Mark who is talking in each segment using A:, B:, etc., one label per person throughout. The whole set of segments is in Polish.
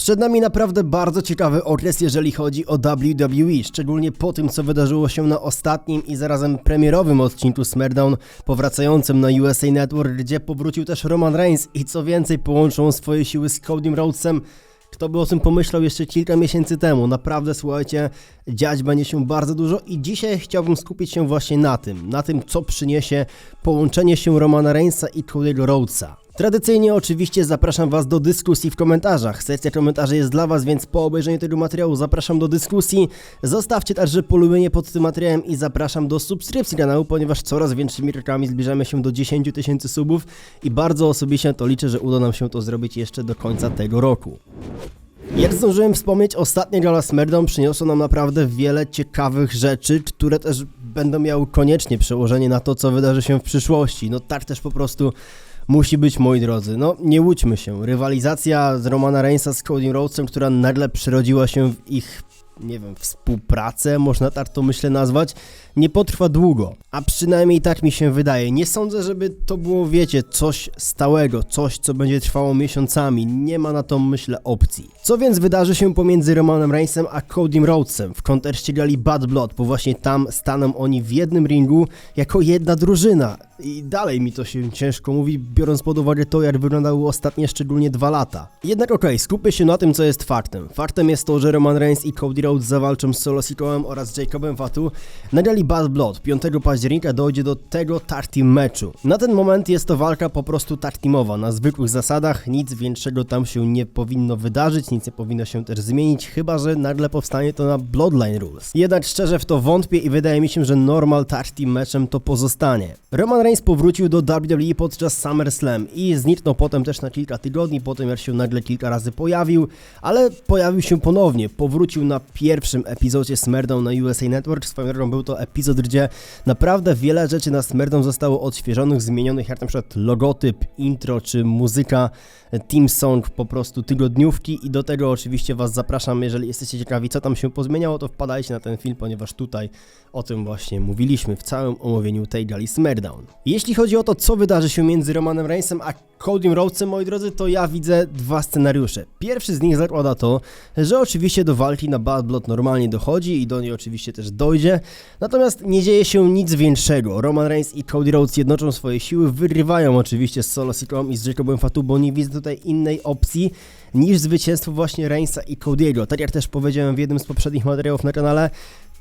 A: Przed nami naprawdę bardzo ciekawy okres, jeżeli chodzi o WWE, szczególnie po tym, co wydarzyło się na ostatnim i zarazem premierowym odcinku SmackDown, powracającym na USA Network, gdzie powrócił też Roman Reigns i co więcej połączą swoje siły z Codym Rhodesem. Kto by o tym pomyślał jeszcze kilka miesięcy temu? Naprawdę, słuchajcie, dziać będzie się bardzo dużo i dzisiaj chciałbym skupić się właśnie na tym, na tym, co przyniesie połączenie się Romana Reignsa i Cody'ego Rhodesa. Tradycyjnie oczywiście zapraszam Was do dyskusji w komentarzach. Sekcja komentarzy jest dla Was, więc po obejrzeniu tego materiału zapraszam do dyskusji. Zostawcie także polubienie pod tym materiałem i zapraszam do subskrypcji kanału, ponieważ coraz większymi krokami zbliżamy się do 10 tysięcy subów i bardzo osobiście to liczę, że uda nam się to zrobić jeszcze do końca tego roku. Jak zdążyłem wspomnieć, ostatnia gala SmackDown przyniosła nam naprawdę wiele ciekawych rzeczy, które też będą miały koniecznie przełożenie na to, co wydarzy się w przyszłości. No tak też po prostu musi być, moi drodzy. No nie łudźmy się. Rywalizacja z Romana Reignsa z Cody Rhodesem, która nagle przerodziła się w ich, nie wiem, współpracę, można tak to myślę nazwać, nie potrwa długo. A przynajmniej tak mi się wydaje. Nie sądzę, żeby to było, wiecie, coś stałego, coś, co będzie trwało miesiącami. Nie ma na to, myślę, opcji. Co więc wydarzy się pomiędzy Romanem Reignsem a Codym Rhodesem w kontekście gali Bad Blood, bo właśnie tam staną oni w jednym ringu jako jedna drużyna. I dalej mi to się ciężko mówi, biorąc pod uwagę to, jak wyglądały ostatnie szczególnie dwa lata. Jednak okej, skupmy się na tym, co jest faktem. Faktem jest to, że Roman Reigns i Cody Rhodes zawalczą z Solo Sikołem oraz Jacobem Fatu na Bad Blood. 5 października dojdzie do tego tag team meczu. Na ten moment jest to walka po prostu tag teamowa, na zwykłych zasadach, nic większego tam się nie powinno wydarzyć, nic nie powinno się też zmienić, chyba że nagle powstanie to na Bloodline Rules. Jednak szczerze w to wątpię i wydaje mi się, że normal tag team meczem to pozostanie. Roman Reigns powrócił do WWE podczas SummerSlam i zniknął potem też na kilka tygodni, potem jak się nagle kilka razy pojawił, ale pojawił się ponownie, powrócił na pierwszym epizodzie SmackDown na USA Network, swoją drogą był to epizod, gdzie naprawdę wiele rzeczy na SmackDown zostało odświeżonych, zmienionych, jak na przykład logotyp, intro czy muzyka, team song po prostu tygodniówki i do tego oczywiście Was zapraszam, jeżeli jesteście ciekawi co tam się pozmieniało, to wpadajcie na ten film, ponieważ tutaj o tym właśnie mówiliśmy w całym omówieniu tej gali SmackDown. Jeśli chodzi o to, co wydarzy się między Romanem Reignsem a Codym Rhodesem, moi drodzy, to ja widzę dwa scenariusze. Pierwszy z nich zakłada to, że oczywiście do walki na Bad Blood normalnie dochodzi i do niej oczywiście też dojdzie, natomiast nie dzieje się nic większego. Roman Reigns i Cody Rhodes jednoczą swoje siły, wyrywają oczywiście z Solo Sikołem i z Jacobem Fatu, bo nie widzę tutaj innej opcji niż zwycięstwo właśnie Reignsa i Cody'ego. Tak jak też powiedziałem w jednym z poprzednich materiałów na kanale,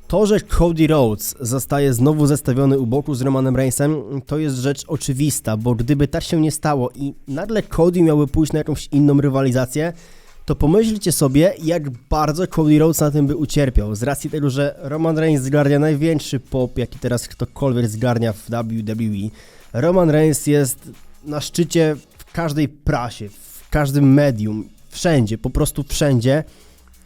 A: to, że Cody Rhodes zostaje znowu zestawiony u boku z Romanem Reignsem, to jest rzecz oczywista, bo gdyby tak się nie stało i nagle Cody miałby pójść na jakąś inną rywalizację, to pomyślcie sobie, jak bardzo Cody Rhodes na tym by ucierpiał, z racji tego, że Roman Reigns zgarnia największy pop, jaki teraz ktokolwiek zgarnia w WWE. Roman Reigns jest na szczycie w każdej prasie, w każdym medium, wszędzie, po prostu wszędzie.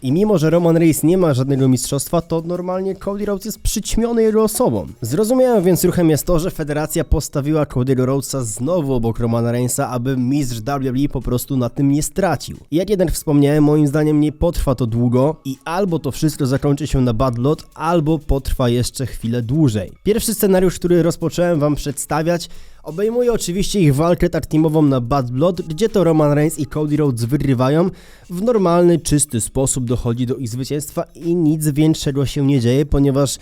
A: I mimo, że Roman Reigns nie ma żadnego mistrzostwa, to normalnie Cody Rhodes jest przyćmiony jego osobą. Zrozumiałym więc ruchem jest to, że federacja postawiła Cody'ego Rhodesa znowu obok Romana Reignsa, aby mistrz WWE po prostu na tym nie stracił. Jak jednak wspomniałem, moim zdaniem nie potrwa to długo i albo to wszystko zakończy się na Bad Blood, albo potrwa jeszcze chwilę dłużej. Pierwszy scenariusz, który rozpocząłem wam przedstawiać, Obejmuje oczywiście ich walkę tag teamową na Bad Blood, gdzie to Roman Reigns i Cody Rhodes wygrywają. W normalny, czysty sposób dochodzi do ich zwycięstwa i nic większego się nie dzieje, ponieważ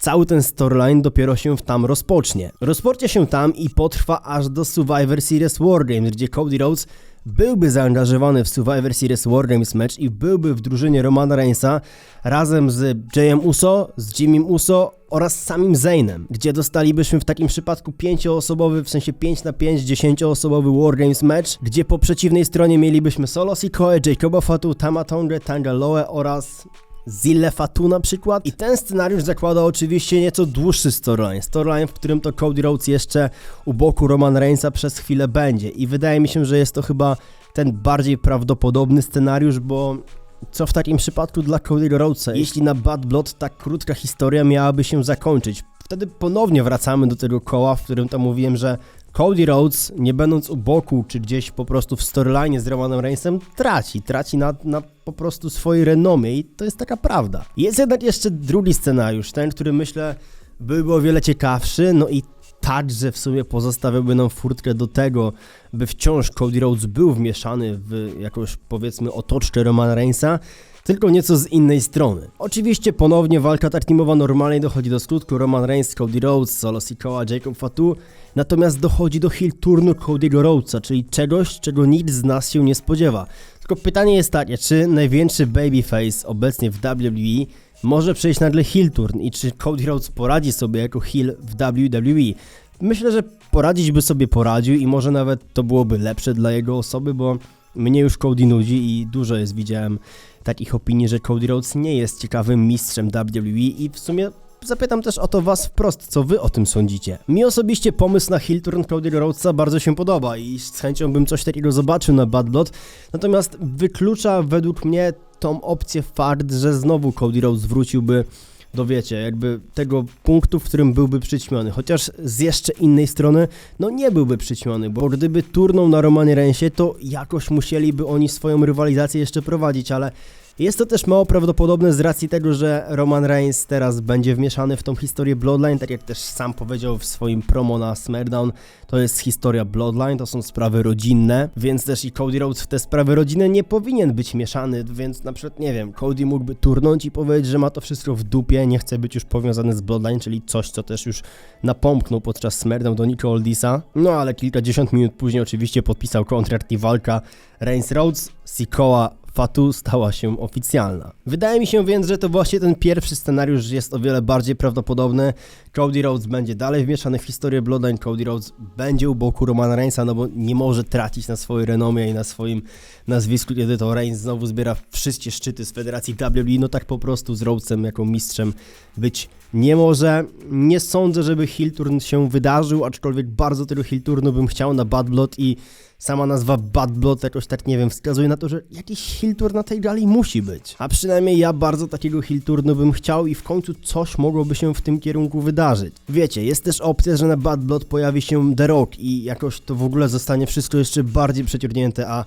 A: cały ten storyline dopiero się tam rozpocznie. Rozpocznie się tam i potrwa aż do Survivor Series War Games, gdzie Cody Rhodes byłby zaangażowany w Survivor Series War Games match i byłby w drużynie Romana Reignsa razem z Jayem Uso, z Jimmym Uso oraz samym Zaynem, gdzie dostalibyśmy w takim przypadku 5-osobowy, w sensie 5 na 5, 10-osobowy War Games match, gdzie po przeciwnej stronie mielibyśmy Solo Sikoe, Jacoba Fatu, Tama Tonga, Tanga Loe oraz Zille Fatu na przykład. I ten scenariusz zakłada oczywiście nieco dłuższy storyline. Storyline, w którym to Cody Rhodes jeszcze u boku Roman Reignsa przez chwilę będzie. I wydaje mi się, że jest to chyba ten bardziej prawdopodobny scenariusz, bo co w takim przypadku dla Cody'ego Rhodesa, jeśli na Bad Blood tak krótka historia miałaby się zakończyć? Wtedy ponownie wracamy do tego koła, w którym to mówiłem, że Cody Rhodes, nie będąc u boku, czy gdzieś po prostu w storyline z Romanem Reignsem, traci. Traci na, na po prostu swojej renomie i to jest taka prawda. Jest jednak jeszcze drugi scenariusz, ten, który myślę byłby o wiele ciekawszy, no i także w sumie pozostawiałby nam furtkę do tego, by wciąż Cody Rhodes był wmieszany w jakąś powiedzmy otoczkę Romana Reignsa, tylko nieco z innej strony. Oczywiście ponownie walka teamowa normalnie dochodzi do skutku, Roman Reigns, Cody Rhodes, Solo Sikoa, Jacob Fatu, natomiast dochodzi do heel turnu Cody'ego Rhodesa, czyli czegoś, czego nikt z nas się nie spodziewa. Tylko pytanie jest takie, czy największy babyface obecnie w WWE może przejść nagle heel turn i czy Cody Rhodes poradzi sobie jako heel w WWE? Myślę, że poradzić by sobie poradził i może nawet to byłoby lepsze dla jego osoby, bo mnie już Cody nudzi i dużo jest, widziałem takich opinii, że Cody Rhodes nie jest ciekawym mistrzem WWE i w sumie zapytam też o to was wprost, co wy o tym sądzicie. Mi osobiście pomysł na heel turn Cody'ego Rhodesa bardzo się podoba i z chęcią bym coś takiego zobaczył na Bad Blood, natomiast wyklucza według mnie tą opcję fakt, że znowu Cody Rhodes wróciłby do wiecie, jakby tego punktu, w którym byłby przyćmiony. Chociaż z jeszcze innej strony, no nie byłby przyćmiony, bo gdyby turnął na Romanie Rensie, to jakoś musieliby oni swoją rywalizację jeszcze prowadzić, ale jest to też mało prawdopodobne z racji tego, że Roman Reigns teraz będzie wmieszany w tą historię Bloodline, tak jak też sam powiedział w swoim promo na SmackDown, to jest historia Bloodline, to są sprawy rodzinne, więc też i Cody Rhodes w te sprawy rodzinne nie powinien być mieszany, więc na przykład, nie wiem, Cody mógłby turnąć i powiedzieć, że ma to wszystko w dupie, nie chce być już powiązany z Bloodline, czyli coś, co też już napomknął podczas SmackDown do Nico Oldisa, no ale kilkadziesiąt minut później oczywiście podpisał kontrakt i walka Reigns Rhodes, Sikoa Fatu stała się oficjalna. Wydaje mi się więc, że to właśnie ten pierwszy scenariusz jest o wiele bardziej prawdopodobny. Cody Rhodes będzie dalej wmieszany w historię Bloodline, Cody Rhodes będzie u boku Romana Reignsa, no bo nie może tracić na swojej renomie i na swoim nazwisku, kiedy to Reigns znowu zbiera wszystkie szczyty z federacji WWE, no tak po prostu z Rhodesem jako mistrzem być nie może. Nie sądzę, żeby heel turn się wydarzył, aczkolwiek bardzo tego heel turnu bym chciał na Bad Blood i sama nazwa Bad Blood jakoś tak, nie wiem, wskazuje na to, że jakiś heel turn na tej gali musi być. A przynajmniej ja bardzo takiego heel turnu bym chciał i w końcu coś mogłoby się w tym kierunku wydarzyć. Wiecie, jest też opcja, że na Bad Blood pojawi się The Rock i jakoś to w ogóle zostanie wszystko jeszcze bardziej przeciągnięte, a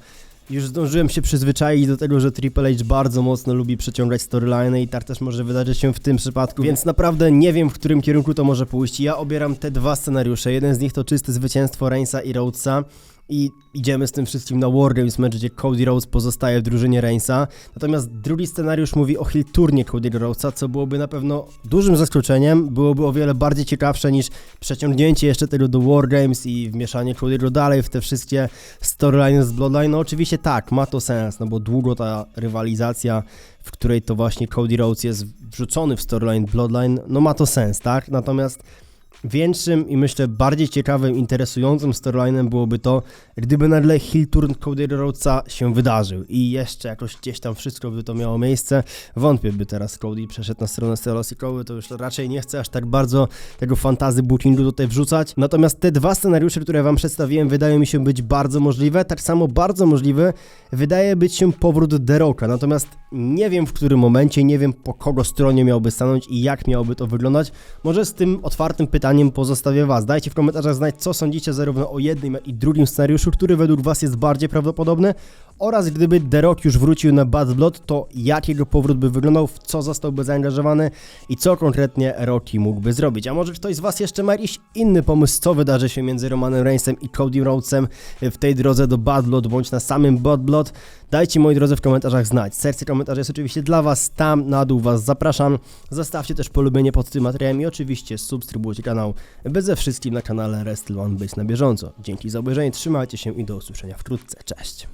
A: już zdążyłem się przyzwyczaić do tego, że Triple H bardzo mocno lubi przeciągać storyline i tak też może wydarzyć się w tym przypadku, więc naprawdę nie wiem, w którym kierunku to może pójść. Ja obieram te dwa scenariusze. Jeden z nich to czyste zwycięstwo Reignsa i Rhodesa i idziemy z tym wszystkim na Wargames mecz, gdzie Cody Rhodes pozostaje w drużynie Reignsa. Natomiast drugi scenariusz mówi o heel turnie Cody'ego Rhodesa, co byłoby na pewno dużym zaskoczeniem, byłoby o wiele bardziej ciekawsze niż przeciągnięcie jeszcze tego do Wargames i wmieszanie Cody'ego dalej w te wszystkie storylines z Bloodline. No oczywiście tak, ma to sens, no bo długo ta rywalizacja, w której to właśnie Cody Rhodes jest wrzucony w storyline Bloodline, no ma to sens, tak? Natomiast Większym i myślę bardziej ciekawym, interesującym storylinem byłoby to, gdyby nagle heel turn Cody Rhodesa się wydarzył i jeszcze jakoś gdzieś tam wszystko by to miało miejsce. Wątpię, by teraz Cody przeszedł na stronę Stelosikowy, to już raczej nie chcę aż tak bardzo tego fantazy bookingu tutaj wrzucać. Natomiast te dwa scenariusze, które wam przedstawiłem, wydają mi się być bardzo możliwe. Tak samo bardzo możliwe wydaje być się powrót Deroka. Natomiast nie wiem w którym momencie, nie wiem po kogo stronie miałby stanąć i jak miałoby to wyglądać. Może z tym otwartym pytaniem pozostawię Was. Dajcie w komentarzach znać, co sądzicie zarówno o jednym, jak i drugim scenariuszu, który według Was jest bardziej prawdopodobny oraz gdyby The Rock już wrócił na Bad Blood, to jak jego powrót by wyglądał, w co zostałby zaangażowany i co konkretnie Rocky mógłby zrobić. A może ktoś z Was jeszcze ma jakiś inny pomysł, co wydarzy się między Romanem Reignsem i Cody Rhodesem w tej drodze do Bad Blood, bądź na samym Bad Blood? Dajcie moi drodzy w komentarzach znać. Serce komentarzy jest oczywiście dla Was, tam na dół Was zapraszam. Zostawcie też polubienie pod tym materiałem i oczywiście subskrybujcie kanał, by ze wszystkim na kanale Wrestle One być na bieżąco. Dzięki za obejrzenie, trzymajcie się i do usłyszenia wkrótce. Cześć!